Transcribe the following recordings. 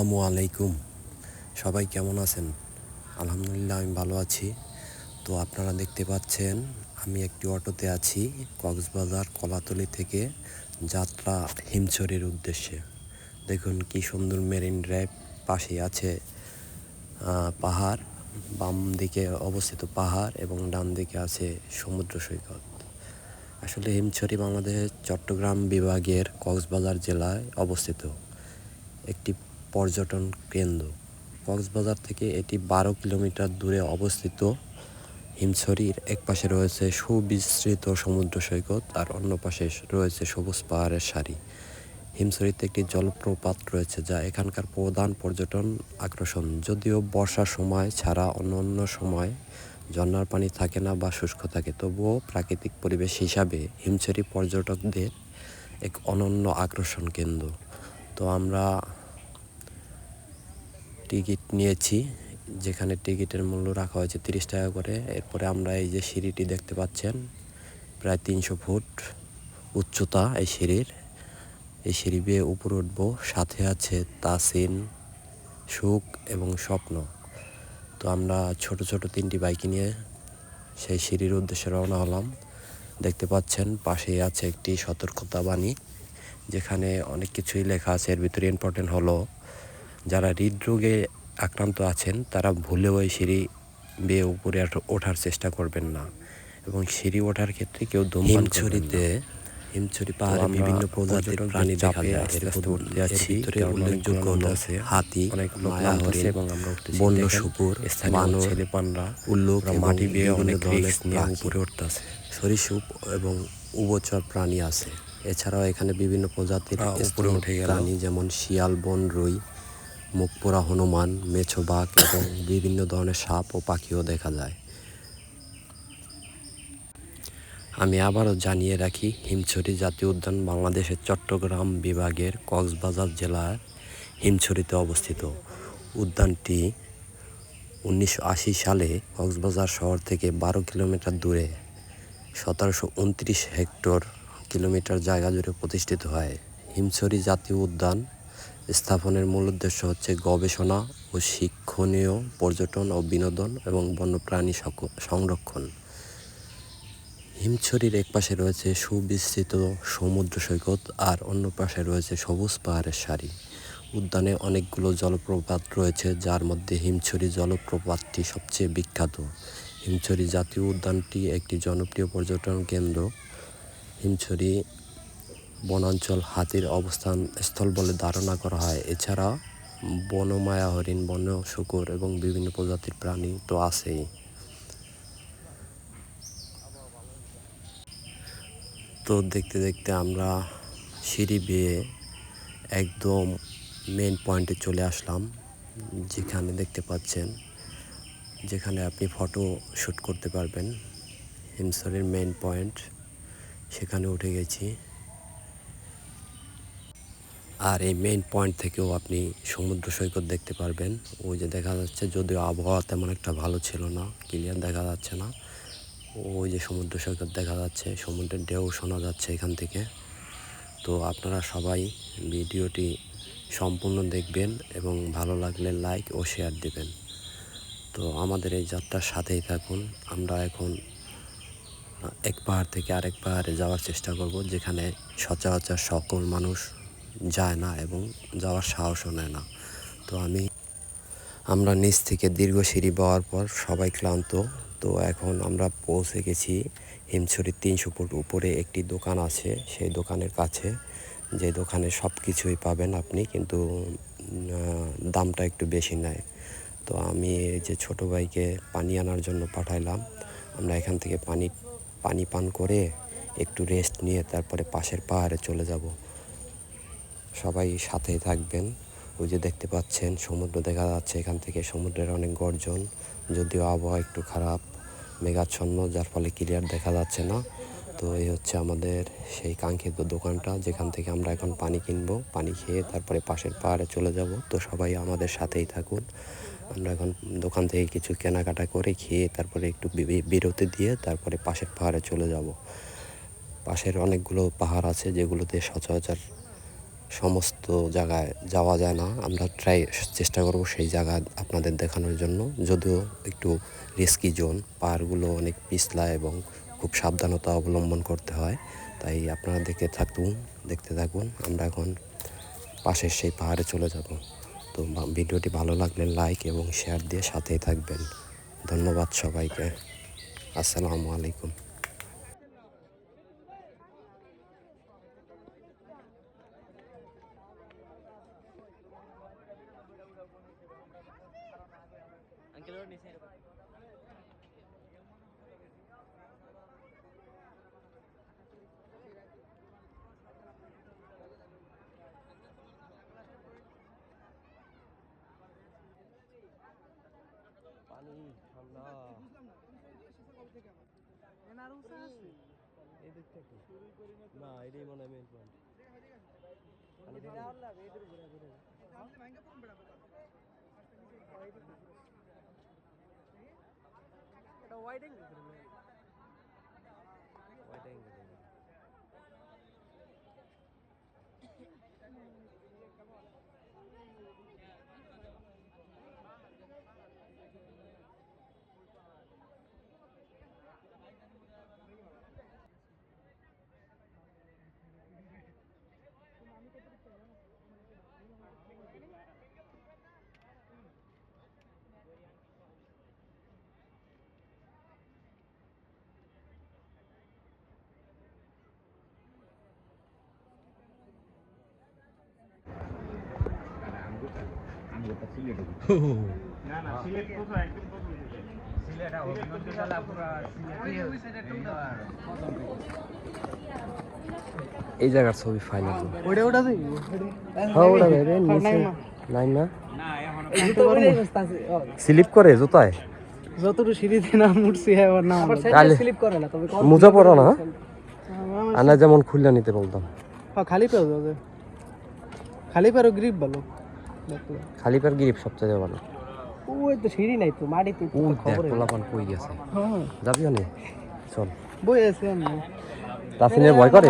আসসালামু আলাইকুম। সবাই কেমন আছেন? আলহামদুলিল্লাহ, আমি ভালো আছি। তো আপনারা দেখতে পাচ্ছেন, আমি একটি অটোতে আছি, কক্সবাজার কলাতলি থেকে যাত্রা হিমছড়ির উদ্দেশ্যে। দেখুন কি সুন্দর মেরিন ড্রাইভ পাশে আছে পাহাড়। বাম দিকে অবস্থিত পাহাড় এবং ডান দিকে আছে সমুদ্র সৈকত। আসলে হিমছড়ি বাংলাদেশের চট্টগ্রাম বিভাগের কক্সবাজার জেলায় অবস্থিত। একটি পর্যটন কেন্দ্র। কক্সবাজার থেকে এটি বারো কিলোমিটার দূরে অবস্থিত। হিমছড়ির এক পাশে রয়েছে সুবিস্তৃত সমুদ্র সৈকত আর অন্য পাশে রয়েছে সবুজ পাহাড়ের সারি। হিমছড়িতে একটি জলপ্রপাত রয়েছে যা এখানকার প্রধান পর্যটন আকর্ষণ। যদিও বর্ষার সময় ছাড়া অন্য অন্য সময় ঝর্নার পানি থাকে না বা শুষ্ক থাকে, তবুও প্রাকৃতিক পরিবেশ হিসাবে হিমছড়ি পর্যটকদের এক অনন্য আকর্ষণ কেন্দ্র। তো আমরা টিকিট নিয়েছি, যেখানে টিকিটের মূল্য রাখা হয়েছে তিরিশ টাকা করে। এরপরে আমরা এই যে সিঁড়িটি দেখতে পাচ্ছেন, প্রায় তিনশো ফুট উচ্চতা এই সিঁড়ির। এই সিঁড়ি বেয়ে উপরে উঠবো, সাথে আছে তাসিন, সুখ এবং স্বপ্ন। তো আমরা ছোট ছোট তিনটি বাইক নিয়ে সেই সিঁড়ির উদ্দেশ্যে রওনা হলাম। দেখতে পাচ্ছেন, পাশেই আছে একটি সতর্কতা বাণী, যেখানে অনেক কিছুই লেখা আছে। এর ভিতরে ইম্পর্টেন্ট হলো যারা হৃদরোগে আক্রান্ত আছেন তারা ভুলেও এই সিঁড়ি বেয়ে উপরে ওঠার চেষ্টা করবেন না এবং সিঁড়ি ওঠার ক্ষেত্রে কেউ ধূমপান হিমছড়িতে হিমছড়ি পাহাড়ে বিভিন্ন প্রজাতির প্রাণী দেখা যায় এর মধ্যে উঠতে যাচ্ছি উল্লেখযোগ্য হলো হাতি অনেক হরিণ এবং আমরা বন্য শুকুর বানর ছেলে পানরা উল্লুক মাটি বেয়ে অনেক রিস্ক নিয়ে উপরে উঠতেছে। সরীসৃপ এবং উভচর প্রাণী আছে। এছাড়াও এখানে বিভিন্ন প্রজাতির উপরে উঠে প্রাণী যেমন শিয়াল বন রুই মুখপোড়া হনুমান, মেছো বাঘ এবং বিভিন্ন ধরনের সাপ ও পাখিও দেখা যায়। আমি আবারও জানিয়ে রাখি, হিমছড়ি জাতীয় উদ্যান বাংলাদেশের চট্টগ্রাম বিভাগের কক্সবাজার জেলার হিমছড়িতে অবস্থিত। উদ্যানটি উনিশশো আশি সালে কক্সবাজার শহর থেকে বারো কিলোমিটার দূরে সতেরোশো উনত্রিশ হেক্টর কিলোমিটার জায়গা জুড়ে প্রতিষ্ঠিত হয়। হিমছড়ি জাতীয় উদ্যান স্থাপনের মূল উদ্দেশ্য হচ্ছে গবেষণা ও শিক্ষণীয় পর্যটন ও বিনোদন এবং বন্যপ্রাণী সংরক্ষণ। হিমছড়ির এক পাশে রয়েছে সুবিস্তৃত সমুদ্র সৈকত আর অন্য পাশে রয়েছে সবুজ পাহাড়ের সারি। উদ্যানে অনেকগুলো জলপ্রপাত রয়েছে, যার মধ্যে হিমছড়ি জলপ্রপাতটি সবচেয়ে বিখ্যাত। হিমছড়ি জাতীয় উদ্যানটি একটি জনপ্রিয় পর্যটন কেন্দ্র। হিমছড়ি বনাঞ্চল হাতির অবস্থান স্থল বলে ধারণা করা হয়। এছাড়া বনমায়া হরিণ, বন্য শুকুর এবং বিভিন্ন প্রজাতির প্রাণী তো আছেই। তো দেখতে দেখতে আমরা সিঁড়ি বেয়ে একদম মেন পয়েন্টে চলে আসলাম, যেখানে দেখতে পাচ্ছেন, যেখানে আপনি ফটো শ্যুট করতে পারবেন। হিমসরের মেন পয়েন্ট সেখানে উঠে গেছি। আর এই মেইন পয়েন্ট থেকেও আপনি সমুদ্র সৈকত দেখতে পারবেন। ওই যে দেখা যাচ্ছে যদিও আবহাওয়া তেমন একটা ভালো ছিল না ক্লিয়ার দেখা যাচ্ছে না। ওই যে সমুদ্র সৈকত দেখা যাচ্ছে, সমুদ্রের ঢেউ শোনা যাচ্ছে এখান থেকে। তো আপনারা সবাই ভিডিওটি সম্পূর্ণ দেখবেন এবং ভালো লাগলে লাইক ও শেয়ার দিবেন। তো আমাদের এই যাত্রার সাথেই থাকুন। আমরা এখন এক পাহাড় থেকে আরেক পাহাড়ে যাওয়ার চেষ্টা করব, যেখানে সচরাচর সকল মানুষ যায় না এবং যাওয়ার সাহসও নেয় না। তো আমি, আমরা নিচ থেকে দীর্ঘ সিঁড়ি পাওয়ার পর সবাই ক্লান্ত। তো এখন আমরা পৌঁছে গেছি হিমছড়ির তিনশো ফুট উপরে একটি দোকান আছে। সেই দোকানের কাছে যে দোকানে সব কিছুই পাবেন আপনি, কিন্তু দামটা একটু বেশি নেয়। তো আমি যে ছোটো ভাইকে পানি আনার জন্য পাঠাইলাম। আমরা এখান থেকে পানি পানি পান করে একটু রেস্ট নিয়ে তারপরে পাশের পাহাড়ে চলে যাব। সবাই সাথেই থাকবেন। ওই যে দেখতে পাচ্ছেন, সমুদ্র দেখা যাচ্ছে, এখান থেকে সমুদ্রের অনেক গর্জন। যদিও আবহাওয়া একটু খারাপ, মেঘাচ্ছন্ন, যার ফলে ক্লিয়ার দেখা যাচ্ছে না। তো এই হচ্ছে আমাদের সেই কাঙ্ক্ষিত দোকানটা, যেখান থেকে আমরা এখন পানি কিনবো, পানি খেয়ে তারপরে পাশের পাহাড়ে চলে যাব। তো সবাই আমাদের সাথেই থাকুন। আমরা এখন দোকান থেকে কিছু কেনাকাটা করে খেয়ে তারপরে একটু বিরতি দিয়ে তারপরে পাশের পাহাড়ে চলে যাব। পাশের অনেকগুলো পাহাড় আছে, যেগুলোতে সচরাচর সমস্ত জায়গায় যাওয়া যায় না। আমরা ট্রাই চেষ্টা করব সেই জায়গা আপনাদের দেখানোর জন্য। যদিও একটু রিস্কি জোন পাহাড়গুলো অনেক পিছলা এবং খুব সাবধানতা অবলম্বন করতে হয়। তাই আপনারা দেখতে থাকুন দেখতে থাকুন। আমরা এখন পাশের সেই পাহাড়ে চলে যাব। তো ভিডিওটি ভালো লাগলে লাইক এবং শেয়ার দিয়ে সাথেই থাকবেন। ধন্যবাদ সবাইকে। আসসালামু আলাইকুম। এই দিকটা না এটাই মনে হয় মেন পয়েন্ট এই জায়গার ছবি ফাইনাল ওটা ওটা দিই হ্যাঁ ওটা নাই না স্লিপ করে জুতায়? যতটুকু সিঁড়িতে নাম উঠছি এবার নাম কালে স্লিপ করে না তবে মোজা পড়ো না আনা যেমন খুললে নিতে বলতাম। হ্যাঁ, খালি পেও খালি পেরো গ্রিপ ভালো খালি পার গিরিপ সবচেয়ে ভালো। ওই তো সিঁড়ি নাই তো মাটিতে ও দেখ পোলাপান কই গেছে। হ্যাঁ। যাবি না চল। বই আছে আমি তাসিনের ভয় করে?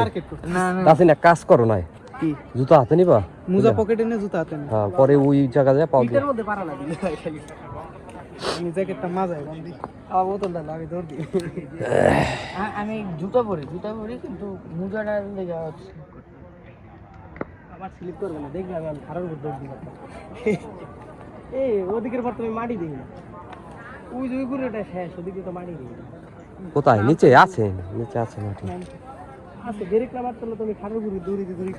না না। তাসিন এক কাজ করো নাই। কি? জুতা হাতে নিবা? মুজা পকেটে নিয়ে জুতা হাতে না। হ্যাঁ পরে ওই জায়গা যায় পাও দিয়ে। মধ্যে পারা না খালি আমি জ্যাকেটটা মাজায় বন্ধি আমার বোতলটা আমি ধর দিই আমি জুতা পরি জুতা পরি কিন্তু মোজাটা লেগে হচ্ছে আবার স্লিপ করবে না দেখবে আমি আমি খারাপ দৌড় দিই এই ওদিকের পর তুমি মাটি দিই না ওই যে ওই শেষ ওদিকে তো মাটি দিই না কোথায় নিচে আছে নিচে আছে মাটি আচ্ছা ব্রেক না মারতে তুমি দৌড়ি দিয়ে দৌড়ি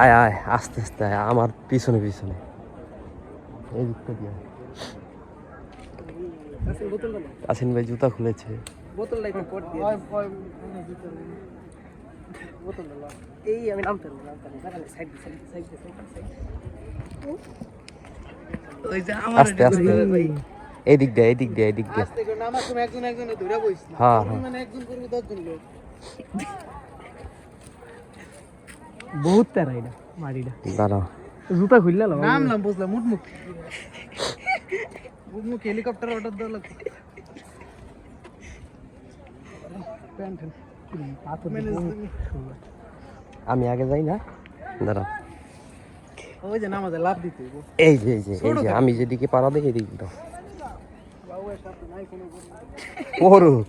আয় আয় আস্তে আস্তে আয় আমার পিছনে পিছনে এই দিকটা দিয়ে। আচ্ছা ভাই জুতা খুলেছে বোতলটা একটু পট দিয়ে বোতলটা লাও। এই আমি নামতে আস্তে আস্তে। এই দিয়ে এই দিয়ে এই দিয়ে। হ্যাঁ, বহুত তেরা এটা মাটিটা দাঁড়াও জুতা খুললে নামলাম বুঝলাম মুটমুখ মুটমুখ হেলিকপ্টার অর্ডার দেওয়া লাগবে। প্যান্ট আমি আগে যাই না। দাঁড়াও। ওই যে নামাজে লাভ দিতে এই যে এই যে এই যে আমি যেদিকে পারা দেখি গল্প। পড়ুক।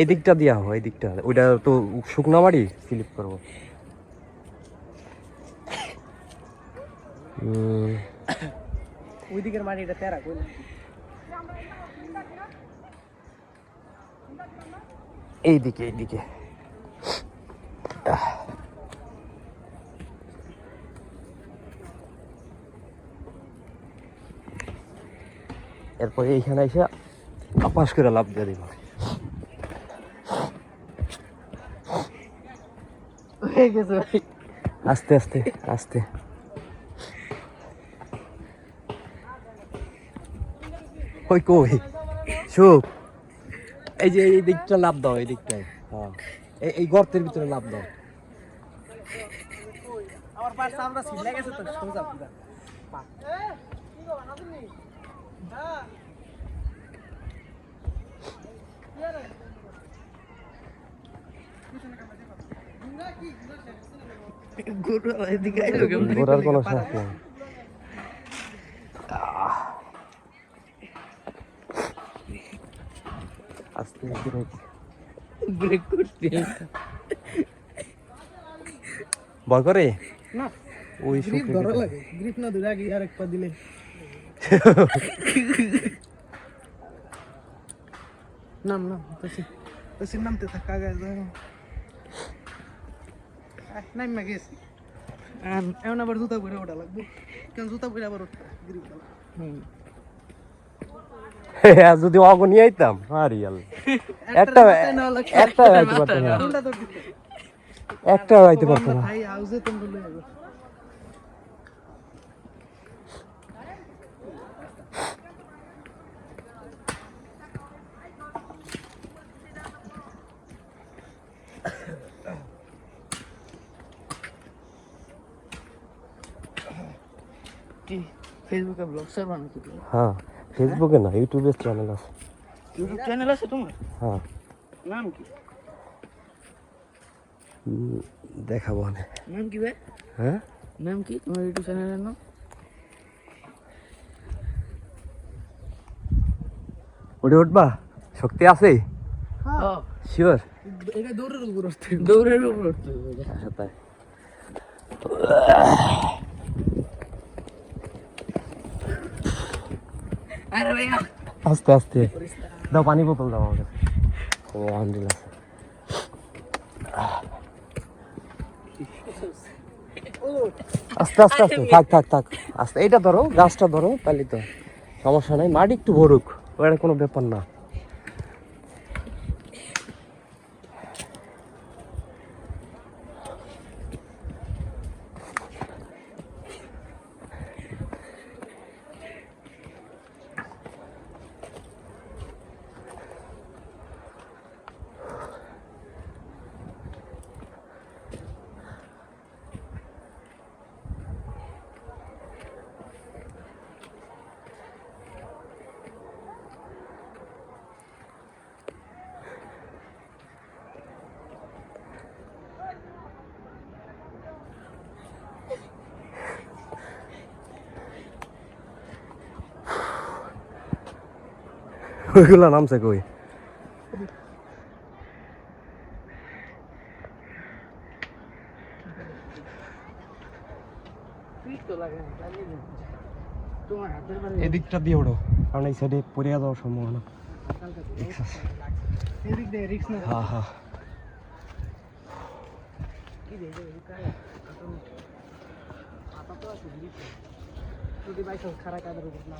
এই দিকটা দিয়া হয় এই দিকটা ওইটা তো শুকনা মাটি স্লিপ করব। ওই দিকের মাটিটা তেরা কইলা এই দিকে এই দিকে এরপরে এইখানে এসে আপাস করে লাভ দিয়ে দিব আস্তে আস্তে আস্তে। কই কই? সুখ এই যে এই দিকটা লাভ দাও এই দিকটায়। হ্যাঁ। এই- গর্তের ভিতরে লাভ দাও। আমার সামনে সিলে গেছে তো সোজা পুরা ঘোরার কোনো শেষ নেই আস্তে ধীরে ব্রেক করতে। ভয় করে? না। ওই গ্রিপ ধরা লাগে। গ্রিপ না ধরে আগে আর এক পা দিলে। নাম নাম তসি। তসি নামতে থাক আগে নাই মা গেছি। এমন আবার জুতা পরে ওটা লাগবে। কেন জুতা পরে আবার গ্রিপ যদি অগনি আইতাম আরে একটা একটা আইতে পারতাম না। একটা আইতে পারতাম না। ফেসবুকে ব্লগ সার বানাতে হ্যাঁ। ফেসবুকে না ইউটিউবে চ্যানেল আছে। ইউটিউব চ্যানেল আছে তোমার? হ্যাঁ। নাম কি? দেখাবো না নাম কি ভাই? হ্যাঁ? নাম কি? তোমার ইউটিউব চ্যানেলের নাম? ওটা উঠবা? শক্তি আছে? হ্যাঁ। শিওর এটা দৌড়ের উপর উঠতে দৌড়ের উপর। আচ্ছা তাই আরে ভাইয়া আস্তে আস্তে। দাও পানি বোতল দাও আমাকে। ও আলহামদুলিল্লাহ। আস্তে আস্তে আস্তে থাক থাক থাক। আস্তে এইটা ধরো গাছটা ধরো তাহলে তো সমস্যা নাই। মাটি একটু ভরুক ওটা কোনো ব্যাপার না। ওইগুলো নামছে কই? এদিকটা দিয়ে ওঠো কারণ এই সাইডে পড়ে যাওয়ার সম্ভাবনা। এদিক দিয়ে রিক্স না হ্যাঁ হ্যাঁ পাতা তো আছে। যদি বাই চান্স খারাপ কাদের উপর না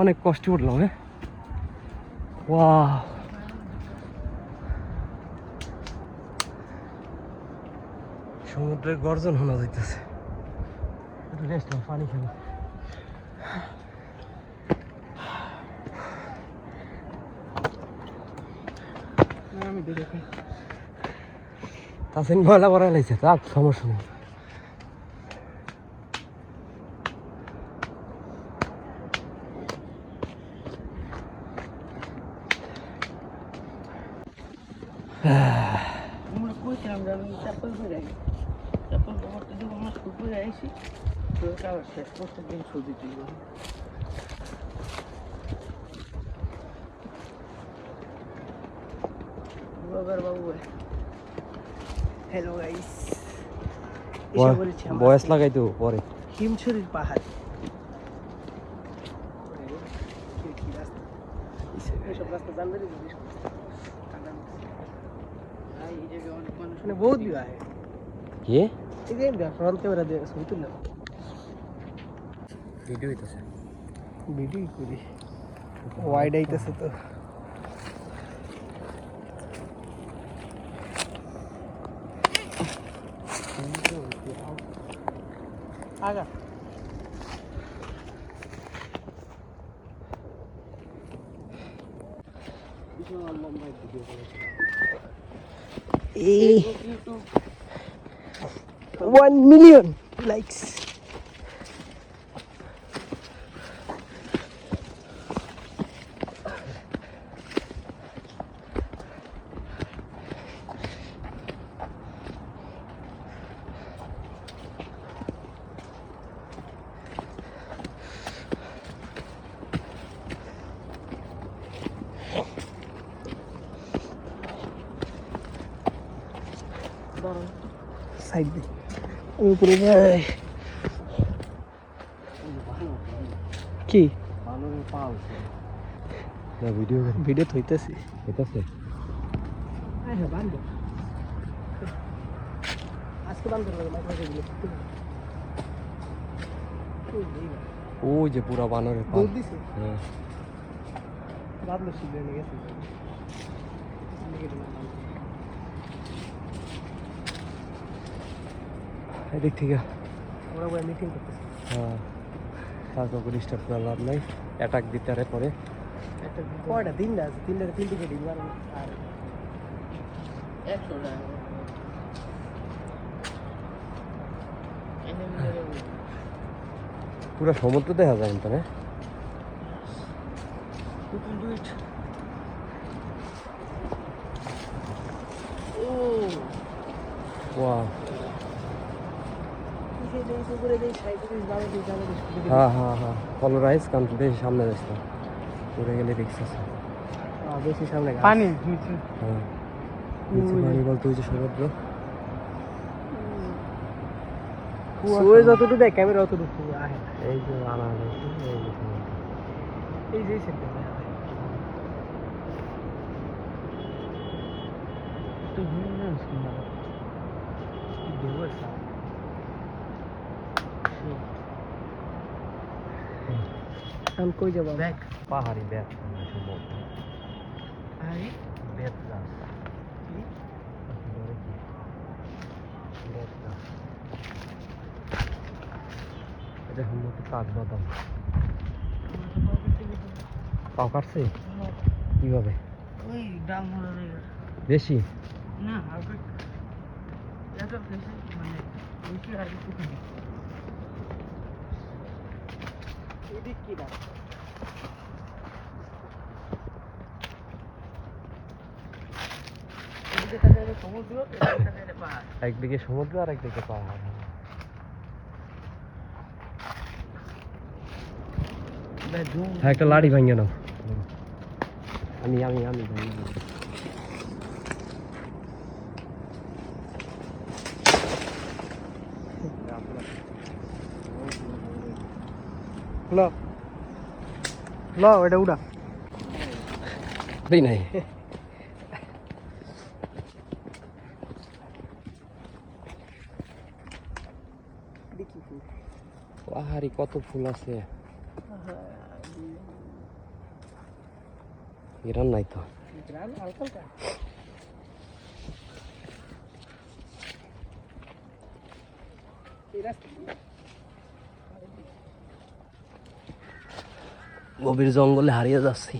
অনেক কষ্ট উঠলাম হ্যাঁ? ওয়া সমুদ্রের গর্জন শোনা যাইতেছে। পানি খেলো আমি দেখি তাসিন ময়লা ভরা লাইছে, থাক, সমস্যা নেই। আমরা কইছিলাম যে আমি চাপল করে আই চাপল করতে দেবো আমার তো আবার শেষ করতে দিন ছবি তুলব। বাবু হ্যালো গাইস বয়- এসে বলেছি আমরা পরে। হিমছড়ির পাহাড় কি কি রাস্তা এইসব রাস্তা জানলে জিজ্ঞেস এই জায়গায় অনেক মানুষ মানে বহুত ভিউ আহে যে ফ্রন্ট ক্যামেরা দিয়ে ছবি তুললাম। ভিডিও হইতেছে। ভিডিও করি। ওয়াইড আইতেছে তো। আগা। এই। 1 million likes. আমি উপরে যাই কি ভিডিও ভিডিও থইতেছি? হইতাছে মাইক্রো ওই যে পুরা বানরের পা দৌড় দিছে? হ্যাঁ বান্ধব শিখে নিয়ে গেছে লেগে দিলাম বান্ধব। এদিক থেকে। ওরা মিটিং করতেছে। হ্যাঁ তারপর ডিস্টার্ব করার লাভ নাই। অ্যাটাক দিতে আরে পরে। কয়টা তিনটা আছে তিনটা তিনটে কেটে দিবার আর পুরো সমুদ্র দেখা যায় তো না You can do it. ও ওয়া কিসে দেই উপরে দেই সাইডে দেই বামে দেই ডানে দেই হ্যাঁ হ্যাঁ হ্যাঁ কলরাইজ কান্ট্রি বেশি সামনে যাচ্ছে পড়ে গেলে রিক্স আছে। হ্যাঁ বেশি সামনে ঘাস। পানি হ্যাঁ। নিচে পানি বলতে ওই যে সমুদ্র। ওই যতটুকু দেয় ক্যামেরা অতটুকু এই যে আনা এই যে সমুদ্র। এই যে সেটা তো হুম না শুনলাম দেওয়ার আমি কই যাব ব্যাগ পাহাড়ি ব্যাগ সমুদ্র আরে বেত গাছ বেত গাছ এটা সম্ভবত কাঠ বাদাম পাও কাটছে কীভাবে ওই হলো বেশি না মানে বেশি আর একটু খানি এদিক কি না? একদিকে সমুদ্র আর একদিকে পাহাড়। হ্যাঁ একটা লাড়ি ভাঙে নাও। আমি আমি আমি ভাঙি ল। ল এটা উড়া। এই নাই। পাহাড়ি কত ফুল আছে। ইরান নাই তো। গ্রাম হালকা হালকা এই রাস্তা গভীর জঙ্গলে হারিয়ে যাচ্ছি।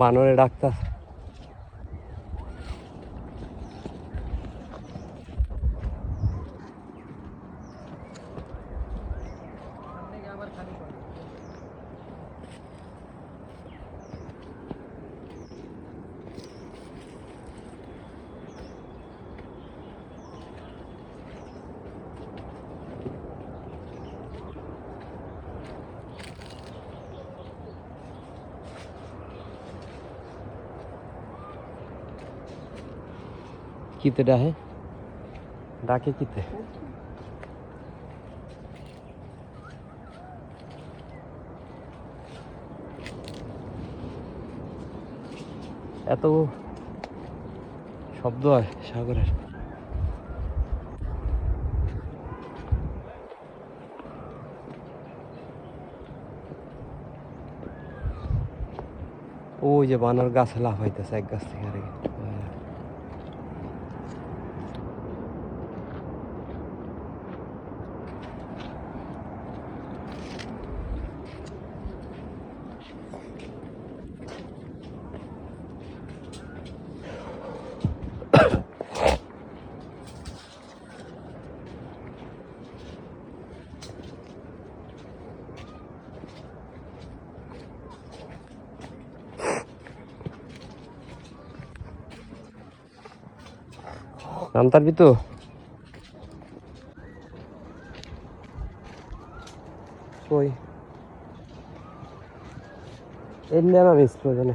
বানরে ডাক্তার আবার খালি করে কিতে ডাহে? ডাকে কিতে? এত শব্দ হয় সাগরের। ওই যে বানর গাছ লাভ হইতেছে এক গাছ থেকে আরেক নামতার তো কই? এমনি আমি প্রয়োজনে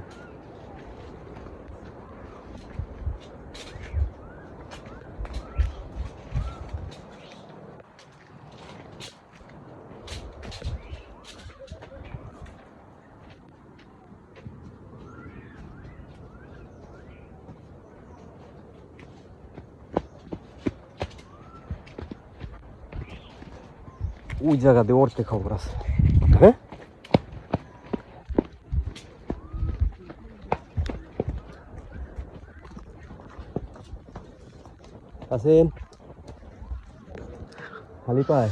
ওই জায়গাতে ওরতে খবর আছে হ্যাঁ আছেন খালি পায়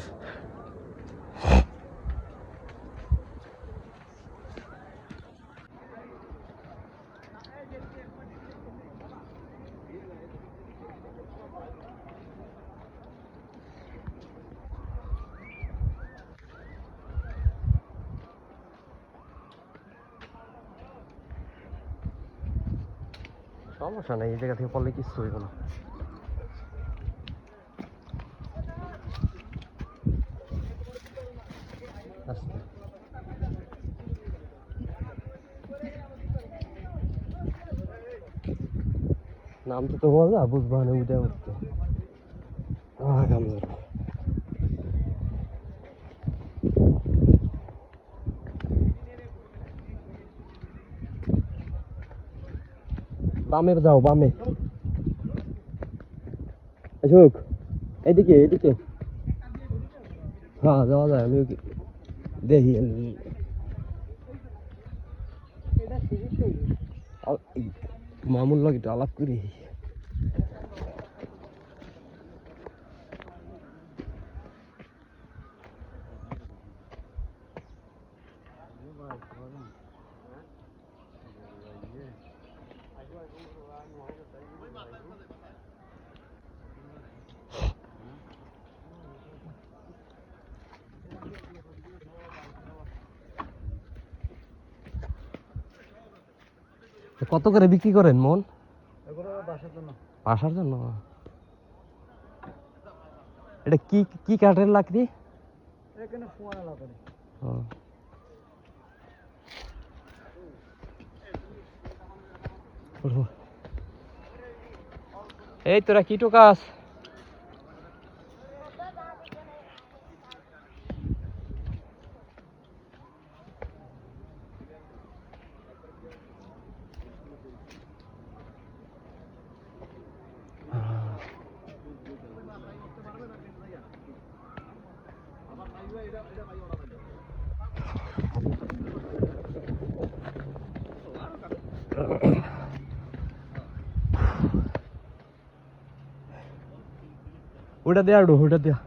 সমস্যা নেই, এই জায়গা থেকে পড়লে কিচ্ছু হইব না। নাম তো বল না বুঝবা না উঠতে কামজোর বামে যাও, বামে। অশোক এদিকে এদিকে হ্যাঁ যাওয়া যায় আমি দেখি। মামুর লাগে আলাপ করি। কত করে বিক্রি করেন মন? বাসার জন্য। এটা কি কি কাঠের লাকড়ি। এই তোরা কি টোকাস? ওটা দেয়া ওটা দেয়া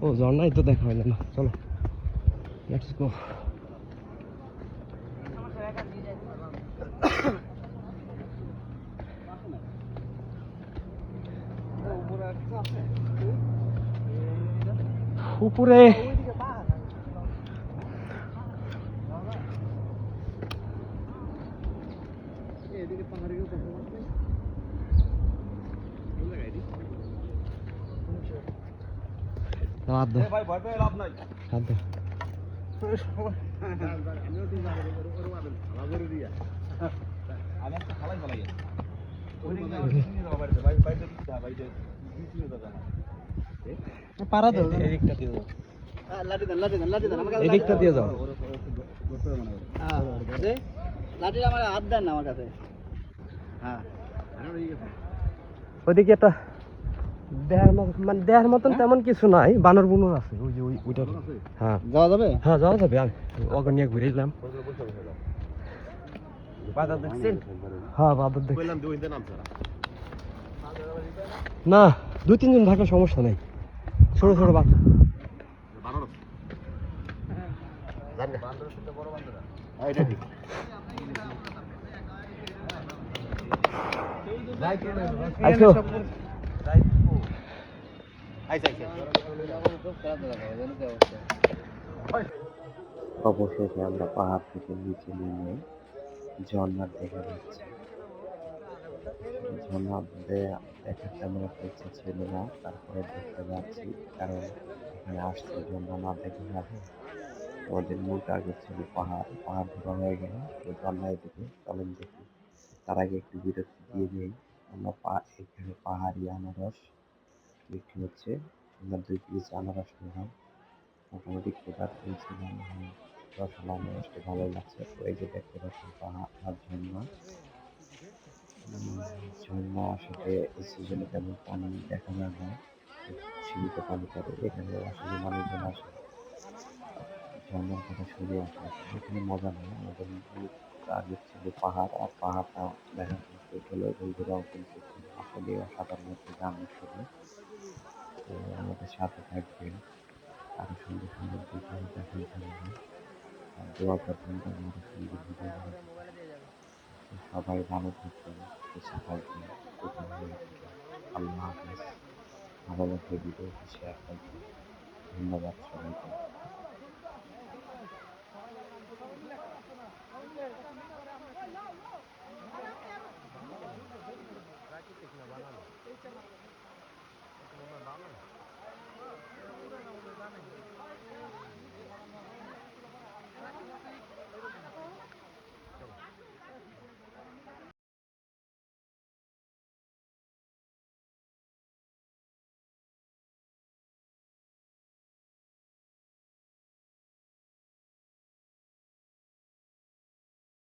ও ঝর্ণাই তো দেখা হয় না। চলো লেটস গো উপরে ওইদিকে পাহাড় এদিকে পাহাড়ের উপরে হাত দে ভাই ভয় পেয়ে লাভ নাই হাত দে আমি একটা খালাই ফেলাই ভাই বাইরে বাইরে পারা দাও এদিকটা দিয়ে যাও লাঠি দেন লাঠি দেন লাঠি দেন আমার কাছে এদিকটা দিয়ে যাও। হ্যাঁ লাঠি আমার হাত দেন না আমার কাছে। হ্যাঁ। ওইদিকে একটা দেহার মতন মানে দেহার মতন তেমন কিছু নাই বানর বুনর আছে ওই যে ওইটা হ্যাঁ। যাওয়া যাবে? হ্যাঁ যাওয়া যাবে আমি ওকে নিয়ে ঘুরে এলাম। হ্যাঁ বাদর দেখ না। দুই তিনজন থাকলে সমস্যা নেই। ছোট ছোট বাচ্চা। অবশেষে আমরা পাহাড় থেকে নিচে নেমে ঝর্ণার দেখা যাচ্ছে ঝর্ণা দেখার তেমন একটা ইচ্ছা ছিল না, তারপরে দেখতে যাচ্ছি কারণ এখানে আসছে ঝর্ণা না দেখে যাবে আমাদের মূল টার্গেট ছিল পাহাড় পাহাড় ধরা হয়ে গেল। তো ঝর্ণায় দিকে চলেন দেখি। তার আগে একটু বিরতি দিয়ে নেই। আমরা পা, এখানে পাহাড়ি আনারস বিক্রি হচ্ছে। আমরা দুই পিস আনারস নিলাম। মোটামুটি ক্ষুধার পেয়েছিলাম রসগোল্লা আনারসটা ভালো লাগছে। তো এই যে দেখতে পাচ্ছেন পাহাড় আর ঝর্ণা আসলে সিজনে তেমন পানি দেখা যায় না। সীমিত পানি পড়ে, এখানে আসলে মানুষজন আসে। ঝর্ণার কথা শুনে আসে এখানে মজা নেই। আমাদের টার্গেট ছিল পাহাড়, আর পাহাড়টা দেখা কমপ্লিট হলো বন্ধুরাও কিন্তু আসলে অসাধারণ একটা গান শুনে তো আমাদের সাথে থাকবেন। আরও সুন্দর সুন্দর ভিডিও দেখার জন্য। দোয়া করবেন আরও সুন্দর সবাই ভালো থাকবেন সবাইকে আল্লাহ হাফেজ। ভালো লাগলে ভিডিওটি শেয়ার করবেন। ধন্যবাদ সবাইকে। বানানো